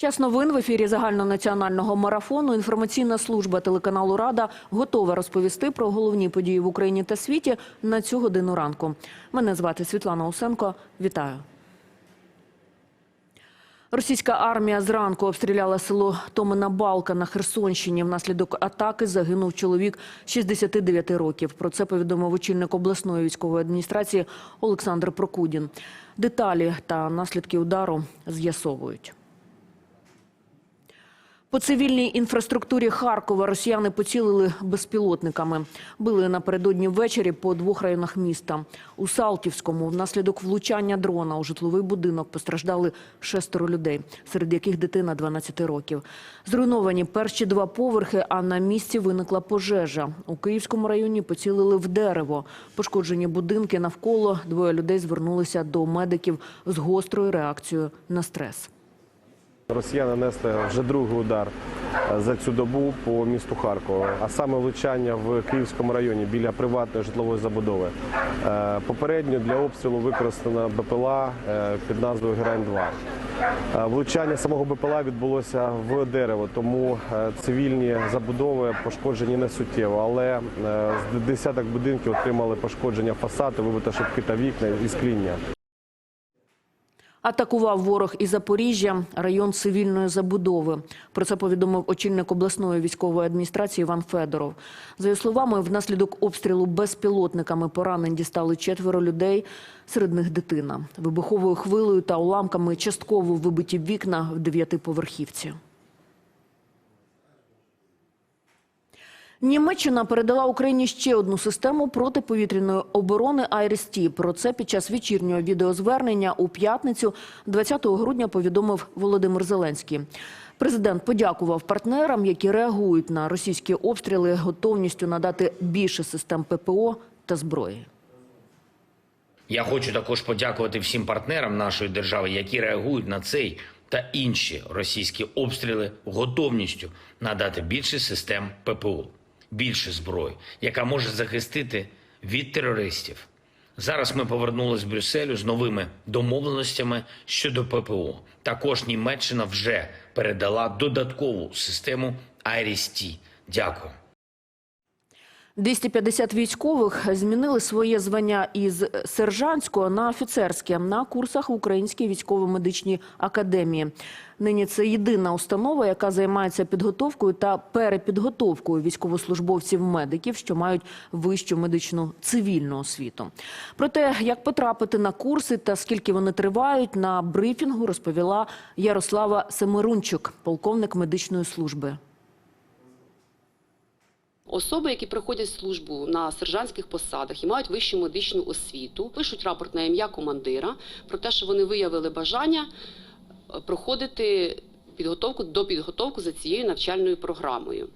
Час новин в ефірі загальнонаціонального марафону. Інформаційна служба телеканалу Рада готова розповісти про головні події в Україні та світі на цю годину ранку. Мене звати Світлана Усенко. Вітаю. Російська армія зранку обстріляла село Томина Балка на Херсонщині. Внаслідок атаки загинув чоловік 69 років. Про це повідомив очільник обласної військової адміністрації Олександр Прокудін. Деталі та наслідки удару з'ясовують. По цивільній інфраструктурі Харкова росіяни поцілили безпілотниками. Били напередодні ввечері по двох районах міста. У Салтівському внаслідок влучання дрона у житловий будинок постраждали шестеро людей, серед яких дитина 12 років. Зруйновані перші два поверхи, а на місці виникла пожежа. У Київському районі поцілили в дерево. Пошкоджені будинки навколо. Двоє людей звернулися до медиків з гострою реакцією на стрес. Росіяни нанесли вже другий удар е, за цю добу по місту Харкова, а саме влучання в Київському районі біля приватної житлової забудови. Е, Попередньо для обстрілу використана БПЛА е, під назвою Герань-2. Е, Влучання самого БПЛА відбулося в дерево, тому цивільні забудови пошкоджені не суттєво, але з десяток будинків отримали пошкодження фасаду, вибито шибки та вікна і скління. Атакував ворог і Запоріжжя, район цивільної забудови. Про це повідомив очільник обласної військової адміністрації Іван Федоров. За його словами, внаслідок обстрілу безпілотниками поранень дістали четверо людей, серед них дитина. Вибуховою хвилею та уламками частково вибиті вікна в дев'ятиповерхівці. Німеччина передала Україні ще одну систему протиповітряної оборони «Айріс-Ті». Про це під час вечірнього відеозвернення у п'ятницю 20 грудня повідомив Володимир Зеленський. Президент подякував партнерам, які реагують на російські обстріли, готовністю надати більше систем ППО та зброї. Я хочу також подякувати всім партнерам нашої держави, які реагують на цей та інші російські обстріли готовністю надати більше систем ППО, більше зброї, яка може захистити від терористів. Зараз ми повернулися з Брюсселю з новими домовленостями щодо ППО. Також Німеччина вже передала додаткову систему IRIS-T. Дякую. 250 військових змінили своє звання із сержантського на офіцерське на курсах в Українській військово-медичній академії. Нині це єдина установа, яка займається підготовкою та перепідготовкою військовослужбовців-медиків, що мають вищу медичну цивільну освіту. Про те, як потрапити на курси та скільки вони тривають, на брифінгу розповіла Ярослава Семерунчук, полковник медичної служби. Особи, які проходять службу на сержантських посадах і мають вищу медичну освіту, пишуть рапорт на ім'я командира про те, що вони виявили бажання е, проходити підготовку до підготовку за цією навчальною програмою.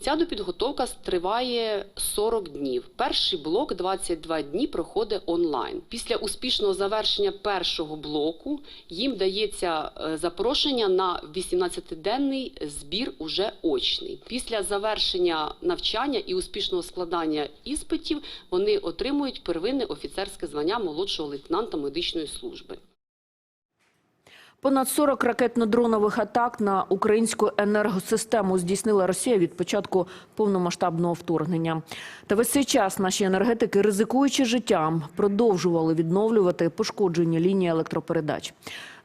Ця допідготовка триває 40 днів. Перший блок 22 дні проходить онлайн. Після успішного завершення першого блоку їм дається е, запрошення на 18-денний збір уже очний. Після завершення навчання і успішного складання іспитів вони отримують первинне офіцерське звання молодшого лейтенанта медичної служби. Понад 40 ракетно-дронових атак на українську енергосистему здійснила Росія від початку повномасштабного вторгнення. Та весь цей час наші енергетики, ризикуючи життям, продовжували відновлювати пошкоджені лінії електропередач.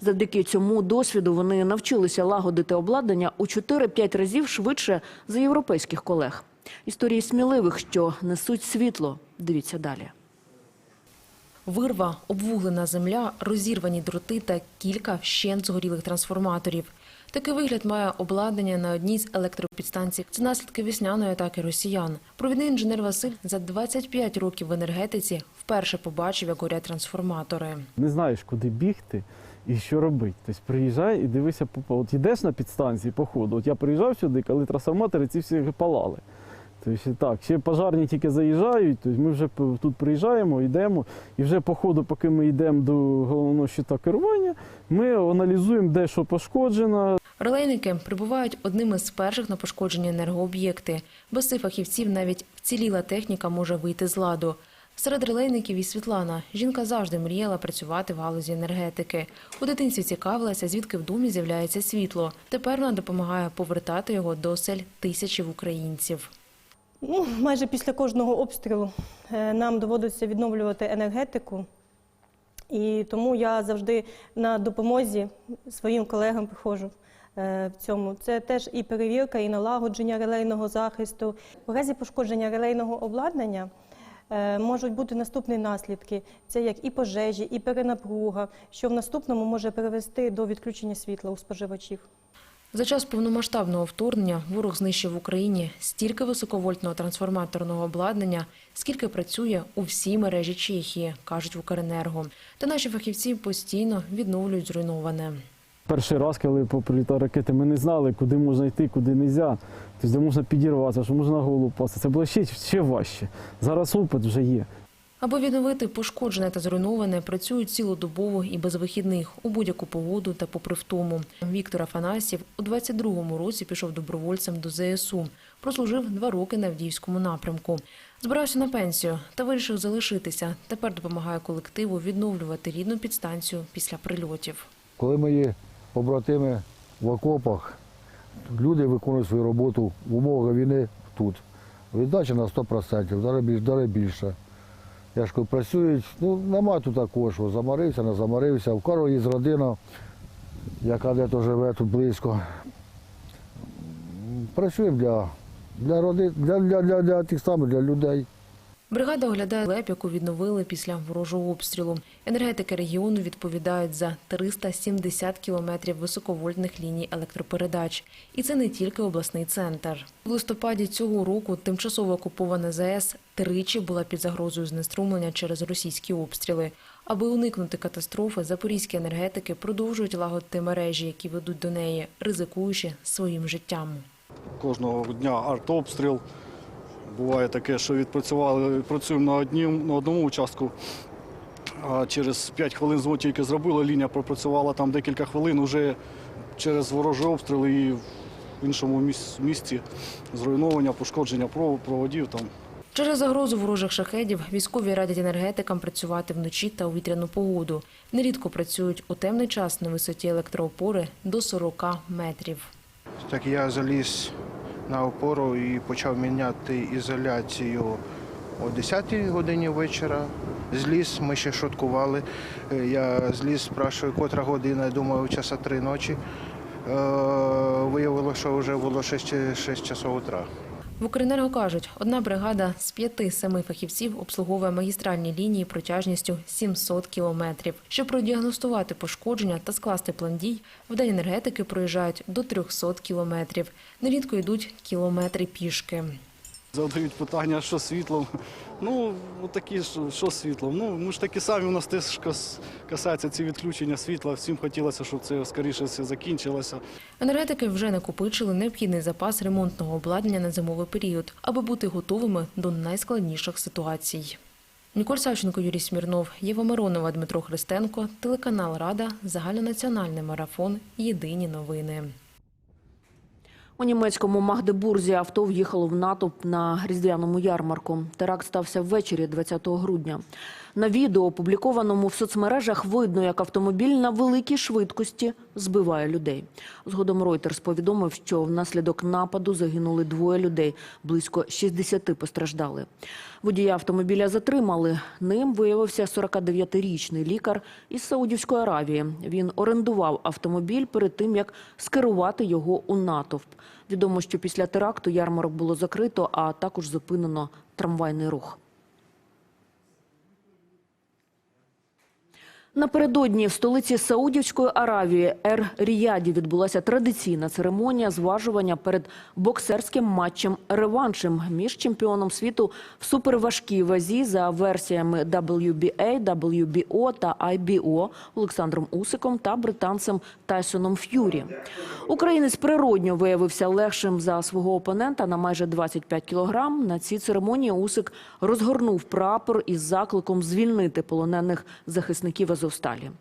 Завдяки цьому досвіду вони навчилися лагодити обладнання у 4-5 разів швидше за європейських колег. Історії сміливих, що несуть світло. Дивіться далі. Вирва, обвуглена земля, розірвані дроти та кілька вщент згорілих трансформаторів. Такий вигляд має обладнання на одній з електропідстанцій. Це наслідки весняної атаки росіян. Провідний інженер Василь за 25 років в енергетиці вперше побачив, як горять трансформатори. не знаєш, куди бігти і що робити. Тобто приїжджай і дивися, от йдеш на підстанції по ходу. От я приїжджав сюди, коли трансформатори ці всі палали. Тобто так, ще пожарні тільки заїжджають, тобто ми вже тут приїжджаємо, йдемо, і вже по ходу, поки ми йдемо до головного щита керування, ми аналізуємо, де що пошкоджено, Релейники прибувають одними з перших на пошкоджені енергооб'єкти. Без цих фахівців навіть вціліла техніка може вийти з ладу. Серед релейників і Світлана. Жінка завжди мріяла працювати в галузі енергетики. У дитинстві цікавилася, звідки в домі з'являється світло. Тепер вона допомагає повертати його до осель тисячів українців. Ну, майже після кожного обстрілу е, нам доводиться відновлювати енергетику. І тому я завжди на допомозі своїм колегам приходжу е, в цьому. Це теж і перевірка, і налагодження релейного захисту. У разі пошкодження релейного обладнання е, можуть бути наступні наслідки: це як і пожежі, і перенапруга, що в наступному може привести до відключення світла у споживачів. За час повномасштабного вторгнення ворог знищив в Україні стільки високовольтного трансформаторного обладнання, скільки працює у всій мережі Чехії, кажуть в Укренерго. Та наші фахівці постійно відновлюють зруйноване. Перший раз, коли прилітали ракети, ми не знали, куди можна йти, куди не можна. Тобто, де можна підірватися, що можна на голову впасти. Це було ще, ще важче. Зараз опит вже є. Аби відновити пошкоджене та зруйноване, працюють цілодобово і без вихідних у будь-яку погоду та попри втому. Віктор Афанасьєв у 22-му році пішов добровольцем до ЗСУ. Прослужив два роки на Авдіївському напрямку. Збирався на пенсію та вирішив залишитися. Тепер допомагає колективу відновлювати рідну підстанцію після прильотів. Коли мої побратими в окопах, люди виконують свою роботу в умовах війни тут. Віддача на 100%, зараз більше, зараз більше. Я ж кажу, працюють, ну нема тут такого, що замарився, не замарився. В Карло є родина, яка де-то живе тут близько. Працюємо для, для, роди, для, для, для, для тих самих, для людей. Бригада оглядає леп, яку відновили після ворожого обстрілу. Енергетики регіону відповідають за 370 кілометрів високовольтних ліній електропередач. І це не тільки обласний центр. В листопаді цього року тимчасово окупована ЗАЕС тричі була під загрозою знеструмлення через російські обстріли. Аби уникнути катастрофи, запорізькі енергетики продовжують лагодити мережі, які ведуть до неї, ризикуючи своїм життям. Кожного дня артобстріл. Буває таке, що відпрацювали, працюємо на, однім, на одному участку. А через 5 хвилин звук тільки зробили, лінія пропрацювала там декілька хвилин, вже через ворожий обстріл і в іншому місці зруйновання, пошкодження проводів там. Через загрозу ворожих шахедів військові радять енергетикам працювати вночі та у вітряну погоду. Нерідко працюють у темний час на висоті електроопори до 40 метрів. Так я заліз на опору і почав міняти ізоляцію о 10-й годині вечора. Зліз, ми ще шуткували. Е, Я зліз, спрашую, котра година, я думаю, часа три ночі. Е, Виявилося, що вже було 6, 6 часов утра. В Укренерго кажуть, одна бригада з п'яти-семи фахівців обслуговує магістральні лінії протяжністю 700 кілометрів. Щоб продіагностувати пошкодження та скласти план дій, в день енергетики проїжджають до 300 кілометрів. Нерідко йдуть кілометри пішки. Задають питання, що світлом. Ну, такі ж, що світлом. Ну, ми ж такі самі, у нас теж кас- касається ці відключення світла. Всім хотілося, щоб це скоріше все закінчилося. Енергетики вже накопичили необхідний запас ремонтного обладнання на зимовий період, аби бути готовими до найскладніших ситуацій. Ніколь Савченко, Юрій Смірнов, Єва Миронова, Дмитро Христенко, телеканал Рада, загальнонаціональний марафон. Єдині новини. У німецькому Магдебурзі авто в'їхало в натовп на різдвяному ярмарку. Теракт стався ввечері 20 грудня. На відео, опублікованому в соцмережах, видно, як автомобіль на великій швидкості збиває людей. Згодом Reuters повідомив, що внаслідок нападу загинули двоє людей, близько 60 постраждали. Водія автомобіля затримали. Ним виявився 49-річний лікар із Саудівської Аравії. Він орендував автомобіль перед тим, як скерувати його у натовп. Відомо, що після теракту ярмарок було закрито, а також зупинено трамвайний рух. Напередодні в столиці Саудівської Аравії Ер-Ріяді відбулася традиційна церемонія зважування перед боксерським матчем реваншем між чемпіоном світу в суперважкій вазі за версіями WBA, WBO та IBO Олександром Усиком та британцем Тайсоном Ф'юрі. Українець природньо виявився легшим за свого опонента на майже 25 кілограм. На цій церемонії Усик розгорнув прапор із закликом звільнити полонених захисників Азовсталі. Азовсталі.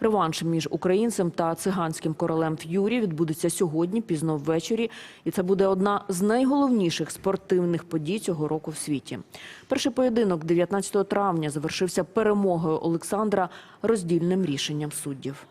Реванш між українцем та циганським королем Ф'юрі відбудеться сьогодні, пізно ввечері, і це буде одна з найголовніших спортивних подій цього року в світі. Перший поєдинок 19 травня завершився перемогою Олександра роздільним рішенням суддів.